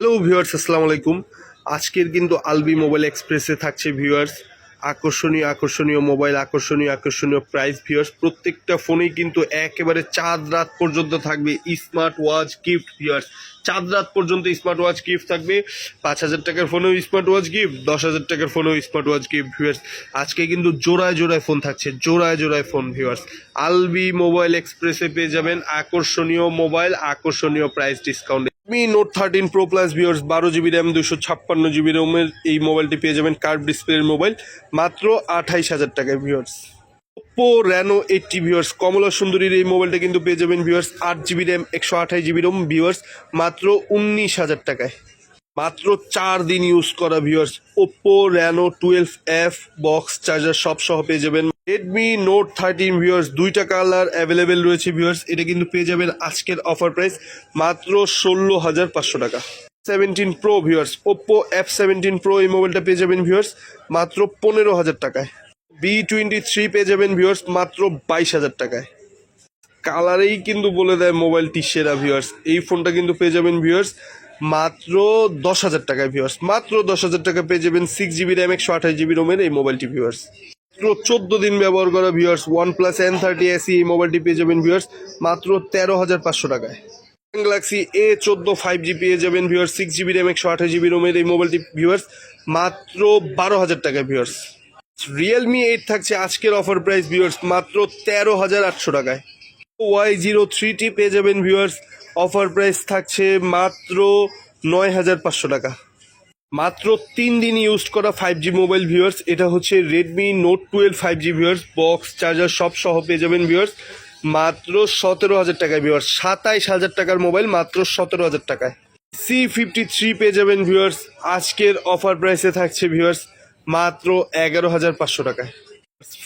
Hello viewers আসসালামু আলাইকুম। আজকের কিন্তু আলবি মোবাইল এক্সপ্রেসে থাকছে ভিউয়ার্স আকর্ষণীয় আকর্ষণীয় মোবাইল আকর্ষণীয় আকর্ষণীয় প্রাইস ভিউয়ার্স প্রত্যেকটা ফোনেই কিন্তু একেবারে চাঁদ রাত পর্যন্ত থাকবে। স্মার্ট ওয়াচ গিফট ভিউয়ার্স চাঁদ রাত পর্যন্ত স্মার্ট ওয়াচ গিফট থাকবে। পাঁচ হাজার টাকার ফোনেও স্মার্ট ওয়াচ গিফট দশ হাজার টাকার ফোনেও স্মার্ট ওয়াচ গিফট ভিউয়ার্স আজকে কিন্তু জোড়ায় জোড়ায় ফোন থাকছে, জোড়ায় জোড়ায় ফোন ভিউয়ার্স আলবি মোবাইল এক্সপ্রেসে পেয়ে যাবেন আকর্ষণীয় মোবাইল আকর্ষণীয় price discount Mi Note thirteen pro plus viewers বারো জিবি র্যাম দুশো ছাপ্পান্ন জিবি র্যামের এই মোবাইলটি পেয়ে যাবেন কার্ভ ডিসপ্লের মোবাইল মাত্র আঠাইশ হাজার টাকায় viewers Oppo Reno eighty viewers কমলা সুন্দরীর এই মোবাইলটা কিন্তু পেয়ে যাবেন ভিউয়ার্স আট জিবি র্যাম একশো আঠাশ জিবি রোম ভিউয়ার্স মাত্র উনিশ হাজার টাকায়। মাত্র চার দিন ইউজ করা viewers Oppo Reno twelve F box charger সব সহ পেয়ে যাবেন রেডমি নোট থার্টিন ভিউয়ার্স দুইটা কালার অ্যাভেলেবেল রয়েছে ভিউয়ার্স এটা কিন্তু পেয়ে যাবেন আজকের অফার প্রাইস মাত্র ষোলো হাজার পাঁচশো টাকা। Seventeen pro viewers Oppo F seventeen pro এই মোবাইলটা পেয়ে যাবেন ভিউয়ার্স মাত্র পনেরো হাজার টাকায়। বি টোয়েন্টি থ্রি পেয়ে যাবেন ভিউয়ার্স মাত্র বাইশ হাজার টাকায়। কালারেই কিন্তু বলে দেয় মোবাইলটি সেরা ভিউয়ার্স এই ফোনটা কিন্তু পেয়ে যাবেন ভিউয়ার্স মাত্র দশ হাজার টাকায় ভিউয়ার্স মাত্র দশ হাজার টাকা পেয়ে যাবেন সিক্স জিবি র্যাম একশো আঠাশ জিবি রোমের এই মোবাইলটি ভিউয়ার্স চোদ্দ দিন ব্যবহার করা viewers OnePlus N thirty SE এই মোবাইলটি পেয়ে যাবেন ভিউয়ার্স মাত্র তেরো হাজার পাঁচশো টাকায়। গ্যালাক্সি এ চোদ্দ ফাইভ জি পেয়ে যাবেন ভিউয়ার্স সিক্স জিবি র্যাম একশো আঠাশ জিবি রোমের এই মোবাইলটি ভিউয়ার্স মাত্র বারো হাজার টাকায় ভিউয়ার্স রিয়েলমি এইট থাকছে আজকের অফার প্রাইস ভিউয়ার্স মাত্র তেরো হাজার আটশো টাকায়। ওয়াই জিরো থ্রিটি পেয়ে যাবেন ভিউয়ার্স অফার প্রাইস থাকছে মাত্র নয় হাজার পাঁচশো টাকা। মাত্র তিন দিন ইউজ করা ফাইভ জি মোবাইল ভিউয়ার্স এটা হচ্ছে Redmi Note twelve five G viewers box charger সব সহ পেয়ে যাবেন ভিউয়ার্স মাত্র সতেরো হাজার টাকায় ভিউয়ার্স সাতাইশ হাজার টাকার মোবাইল মাত্র সতেরো হাজার টাকায়। সি ফিফটি থ্রি পেয়ে যাবেন ভিউয়ার্স আজকের অফার প্রাইসে থাকছে ভিউয়ার্স মাত্র এগারো হাজার পাঁচশো টাকায়।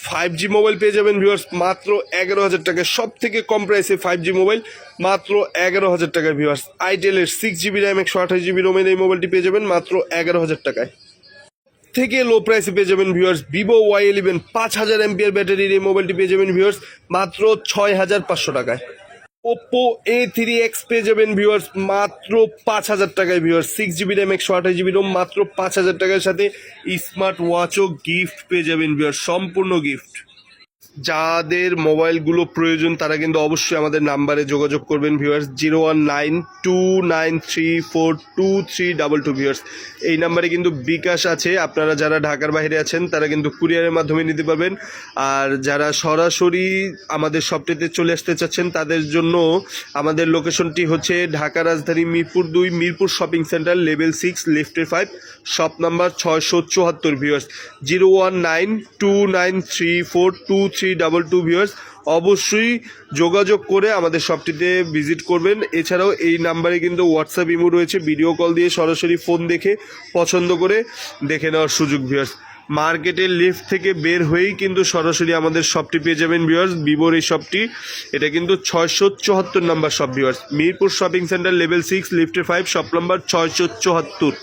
ফাইভ জি মোবাইল পেয়ে যাবেন ভিউয়ার্স মাত্র এগারো হাজার টাকায়। সব থেকে কম প্রাইসে ফাইভ জি মোবাইল মাত্র এগারো হাজার টাকায় ভিউয়ার্স আইটেলের সিক্স জিবি র্যাম একশো আঠাশ জিবি রোমের এই মোবাইলটি পেয়ে যাবেন, মাত্র এগারো হাজার টাকায়। থেকে লো প্রাইসে পেয়ে যাবেন ভিউয়ার্স ভিভো ওয়াই ইলেভেন পাঁচ হাজার এমপিআর ব্যাটারির এই মোবাইলটি পেয়ে যাবেন ভিউয়ার্স মাত্র ছয় হাজার পাঁচশো টাকায়। ওপো এ থ্রি এক্স পেয়ে যাবেন ভিউয়ার্স মাত্র পাঁচ হাজার টাকায় ভিউয়ার্স সিক্স জিবি র্যাম একশো আঠাশ জিবি রোম মাত্র পাঁচ হাজার টাকার সাথে স্মার্ট ওয়াচও গিফট পেয়ে যাবেন ভিউয়ার্স সম্পূর্ণ গিফট যাদের মোবাইলগুলো প্রয়োজন, তারা কিন্তু অবশ্যই আমাদের নাম্বারে যোগাযোগ করবেন viewers zero one nine two nine three four two three double two viewers এই নাম্বারে কিন্তু বিকাশ আছে। আপনারা যারা ঢাকার বাইরে আছেন, তারা কিন্তু কুরিয়ারের মাধ্যমে নিতে পারবেন। আর যারা সরাসরি আমাদের শপটিতে চলে আসতে চাচ্ছেন, তাদের জন্য আমাদের লোকেশনটি হচ্ছে ঢাকা রাজধানী মিরপুর দুই, Mirpur shopping centre, level six, লিফটের ফাইভ, শপ নাম্বার ছয়শো চুয়াত্তর viewers zero one nine two nine three four two three double two viewers অবশ্যই যোগাযোগ করে আমাদের শপটিতে ভিজিট করবেন। এছাড়াও এই নাম্বারে কিন্তু হোয়াটসঅ্যাপ ইমো রয়েছে। ভিডিও কল দিয়ে সরাসরি ফোন দেখে, পছন্দ করে দেখে নেওয়ার সুযোগ ভিউয়ার্স মার্কেটের লিফট থেকে বের হয়েই কিন্তু সরাসরি আমাদের শপটি পেয়ে যাবেন ভিউয়ার্স ভিভোর এই শপটি এটা কিন্তু ছয়শো চুয়াত্তর number shop viewers Mirpur shopping centre level six লিফটের ফাইভ শপ নাম্বার ছয়শো চুয়াত্তর।